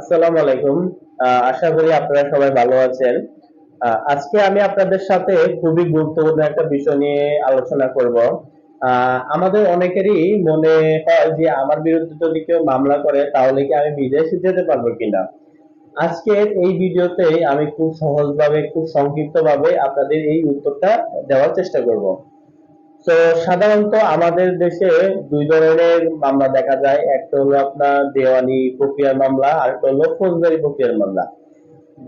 আসসালামু আলাইকুম। আশা করি আপনারা সবাই ভালো আছেন। আজকে আমি আপনাদের সাথে খুবই গুরুত্বপূর্ণ একটা বিষয় নিয়ে আলোচনা করব। আমাদের অনেকেরই মনে হয় যে আমার বিরুদ্ধে যদি কেউ মামলা করে, তাহলে কি আমি বিদেশে যেতে পারব কিনা? আজকের এই ভিডিওতে আমি খুব সহজভাবে, খুব সংক্ষিপ্তভাবে আপনাদের এই উত্তরটা দেওয়ার চেষ্টা করব। তো সাধারণত আমাদের দেশে দুই ধরনের মামলা দেখা যায়। একটা হলো আপনার দেওয়ানি প্রক্রিয়ার মামলা, আর একটা হলো ফৌজদারি প্রক্রিয়ার মামলা।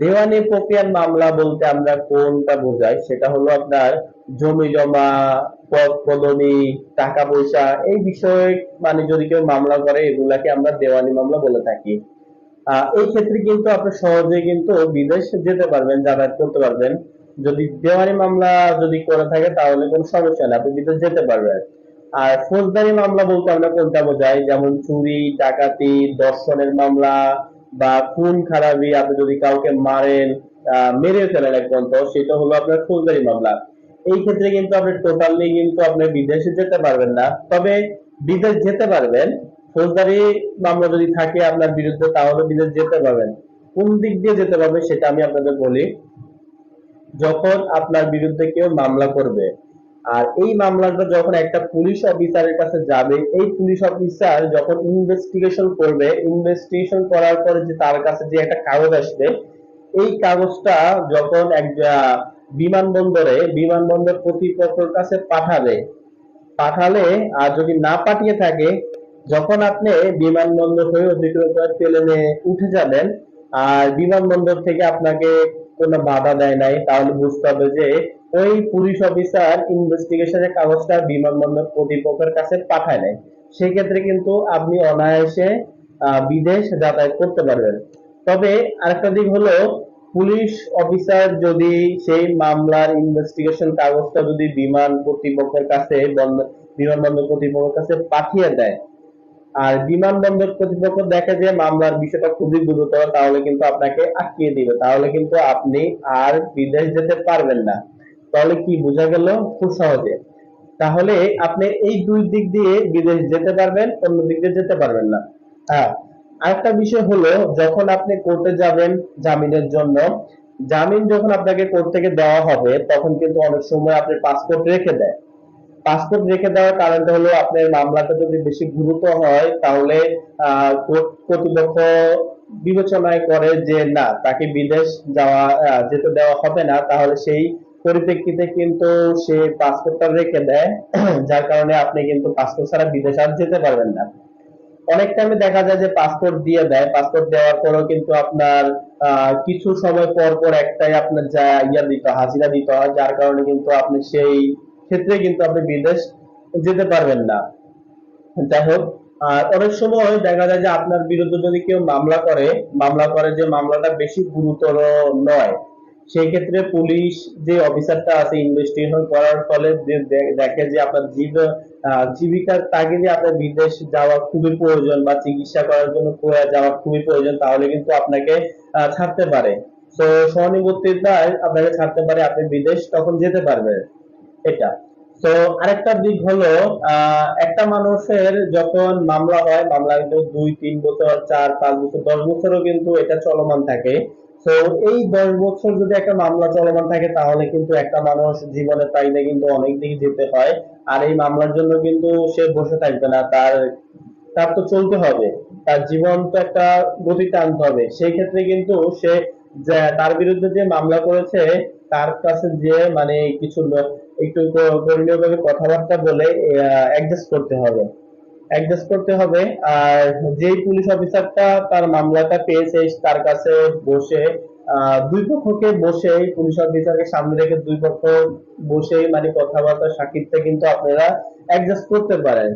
দেওয়ানি প্রক্রিয়ার মামলা বলতে আমরা কোনটা বোঝাই? সেটা হলো আপনার জমি জমা, পদ পদবি, টাকা পয়সা, এই বিষয়ে মানে যদি কেউ মামলা করে, এগুলাকে আমরা দেওয়ানি মামলা বলে থাকি। এই ক্ষেত্রে কিন্তু আপনি সহজে কিন্তু বিদেশ যেতে পারবেন, যাতায়াত করতে পারবেন। যদি দেওয়ানি মামলা যদি করে থাকে, তাহলে কোনো সমস্যা নেই, আপনি বিদেশ যেতে পারবেন। আর ফৌজদারি মামলা বলতে আমরা কোনটা বোঝাই? যেমন চুরি, ডাকাতি, দর্শনের মামলা বা খুন, খারাপি, আপনি যদি কাউকে মারেন মেরে ফেলেন এক পর্যন্ত, সেটা হলো আপনার ফৌজদারি মামলা। এই ক্ষেত্রে কিন্তু আপনি টোটালি কিন্তু আপনি বিদেশে যেতে পারবেন না। তবে বিদেশ যেতে পারবেন। ফৌজদারি মামলা যদি থাকে আপনার বিরুদ্ধে, তাহলে বিদেশ যেতে পারবেন। কোন দিক দিয়ে যেতে পারবে সেটা আমি আপনাদের বলি। যখন আপনার বিরুদ্ধে কেউ মামলা করবে, আর এই মামলাটা যখন একটা পুলিশ অফিসারের কাছে যাবে, এই পুলিশ অফিসার যখন ইনভেস্টিগেশন করবে ইনভেস্টিগেশন করার পরে যে তার কাছে যে একটা কাগজ আসবে, এই কাগজটা যখন এক বিমানবন্দরে, বিমানবন্দর কর্তৃপক্ষের কাছে পাঠাবে, পাঠালে আর যদি না পাঠিয়ে থাকে, যখন আপনি বিমানবন্দর হয়ে করে প্লেনে উঠে যাবেন, আর বিমানবন্দর থেকে আপনাকে কোনো বাধা দেয় নাই, তাহলে বুঝতে হবে যে ওই পুলিশ অফিসার ইনভেস্টিগেশনের কাগজটা বিমানবন্দর কর্তৃপক্ষের কাছে পাঠায় নাই। সেই ক্ষেত্রে কিন্তু আপনি অনায়াসে বিদেশ যাতায়াত করতে পারবেন। তবে আরেকটা দিক হলো, পুলিশ অফিসার যদি সেই মামলার ইনভেস্টিগেশন কাগজটা যদি বিমান কর্তৃপক্ষের কাছে বন্দর বিমানবন্দর কর্তৃপক্ষের কাছে পাঠিয়ে দেয় আর বিমানবন্দর কর্তৃপক্ষ দেখে যে মামলার বিষয়টা খুবই গুরুতর, তাহলে কিন্তু আপনাকে আটকিয়ে দিবে। তাহলে কিন্তু আপনি আর বিদেশ যেতে পারবেন না। তাহলে কি বোঝা গেল? খুব সহজে। তাহলে আপনি এই দুই দিক দিয়ে বিদেশ যেতে পারবেন, অন্য দিক দিয়ে যেতে পারবেন না। হ্যাঁ আরেকটা বিষয় হলো, যখন আপনি কোর্টে যাবেন জামিনের জন্য, জামিন যখন আপনাকে কোর্ট থেকে দেওয়া হবে, তখন কিন্তু অনেক সময় আপনি পাসপোর্ট রেখে দেয় পাসপোর্ট রেখে দেওয়ার কারণটা হলো আপনার মামলাটা যদি বেশি গুরুতর হয়, তাহলে কর্তৃপক্ষ বিবেচনায় করে যে না, তাকে বিদেশ যাওয়া যেতে দেওয়া হবে না, তাহলে সেই পরিপ্রেক্ষিতে কিন্তু সে পাসপোর্টটা রেখে দেয়, যার কারণে আপনি কিন্তু পাসপোর্ট ছাড়া বিদেশ আর যেতে পারবেন না। অনেক টাইমে দেখা যায় যে পাসপোর্ট দিয়ে দেয় পাসপোর্ট দেওয়ার পরেও কিন্তু আপনার কিছু সময় পর পর একটাই আপনার যা ইয়া দিতে হাজিরা দিতে হয়, যার কারণে কিন্তু আপনি সেই ক্ষেত্রে কিন্তু আপনি বিদেশ যেতে পারবেন না। যাই হোক, আর অনেক সময় দেখা যায় যে আপনার বিরুদ্ধে যদি কেউ মামলা করে মামলা করে যে মামলাটা বেশি গুরুতর নয়, সেই ক্ষেত্রে পুলিশ যে অফিসারটা আছে ইনভেস্টিগেশন করার ফলে দেখে যে আপনার জীব জীবিকার তাগিদে আপনার বিদেশ যাওয়া খুবই প্রয়োজন বা চিকিৎসা করার জন্য যাওয়া খুবই প্রয়োজন, তাহলে কিন্তু আপনাকে ছাড়তে পারে। তো সহানুভূতিতায় আপনাকে ছাড়তে পারে, আপনি বিদেশ তখন যেতে পারবেন। এটা। তো আরেকটা দিক হলো একটা মানুষের যখন মামলা হয় মামলা কিন্তু দুই, তিন বছর, চার, পাঁচ বছর, দশ বছরও কিন্তু এটা চলমান থাকে। তো এই দশ বছর যদি একটা মামলা চলমান থাকে, তাহলে কিন্তু একটা মানুষ জীবনের তাগিদে কিন্তু অনেক দিকে যেতে হয়। আর এই মামলার জন্য কিন্তু সে বসে থাকবে না। তার তার তো চলতে হবে। তার জীবন তো একটা গতিতে আনতে হবে। সেই ক্ষেত্রে কিন্তু সে তার বিরুদ্ধে যে মামলা করেছে, তার কাছে যে মানে কিছু একটু গণ্যভাবে কথাবার্তা বলে অ্যাডজাস্ট করতে হবে। অ্যাডজাস্ট করতে হবে, আর যেই পুলিশ অফিসারটা তার মামলাটা পেয়েছে, তার কাছে বসে দুই পক্ষকে বসে পুলিশ অফিসারকে সামনে রেখে দুই পক্ষ বসে মানে কথাবার্তা সাক্ষীতে কিন্তু আপনারা অ্যাডজাস্ট করতে পারেন।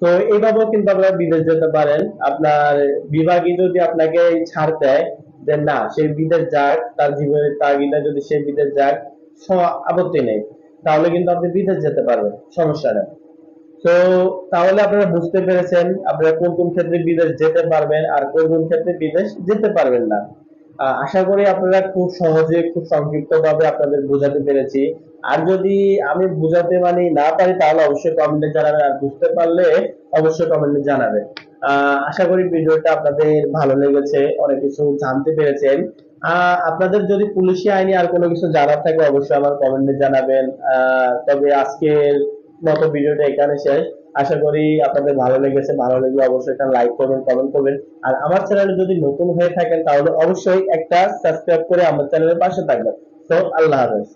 তো এইভাবেও কিন্তু আপনারা বিদেশ যেতে পারেন। আপনার বিভাগই যদি আপনাকে ছাড় দেয় যে না, সে বিদেশ যাক, তার জীবনের তাগিদে যদি সে বিদেশ যাক আপত্তি নেই। তাহলে কিন্তু আপনি বিদেশ যেতে পারবেন, সমস্যা নেই। তো তাহলে আপনারা বুঝতে পেরেছেন আপনারা কোন কোন ক্ষেত্রে বিদেশ যেতে পারবেন আর কোন কোন ক্ষেত্রে বিদেশ যেতে পারবেন না। আশা করি আপনারা খুব সহজে, খুব সংক্ষিপ্ত ভাবে আপনাদের বোঝাতে পেরেছি। আর যদি আমি বোঝাতে মানে না পারি, তাহলে অবশ্যই কমেন্টে জানাবেন। আর বুঝতে পারলে অবশ্যই কমেন্টে জানাবেন। আশা করি ভিডিওটা আপনাদের ভালো লেগেছে, অনেক কিছু জানতে পেরেছেন। আপনাদের যদি পুলিশি আইনি আর কোনো কিছু জানার থাকে, অবশ্যই আমার কমেন্টে জানাবেন। তবে আজকের মতো ভিডিওটা এখানে শেষ। আশা করি আপনাদের ভালো লেগেছে, ভালো লাগলে অবশ্যই একটা লাইক করবেন কমেন্ট করবেন। আর আমার চ্যানেলে যদি নতুন হয়ে থাকেন, তাহলে অবশ্যই একটা সাবস্ক্রাইব করে আমার চ্যানেলের পাশে থাকবেন। তো আল্লাহ হাফেজ।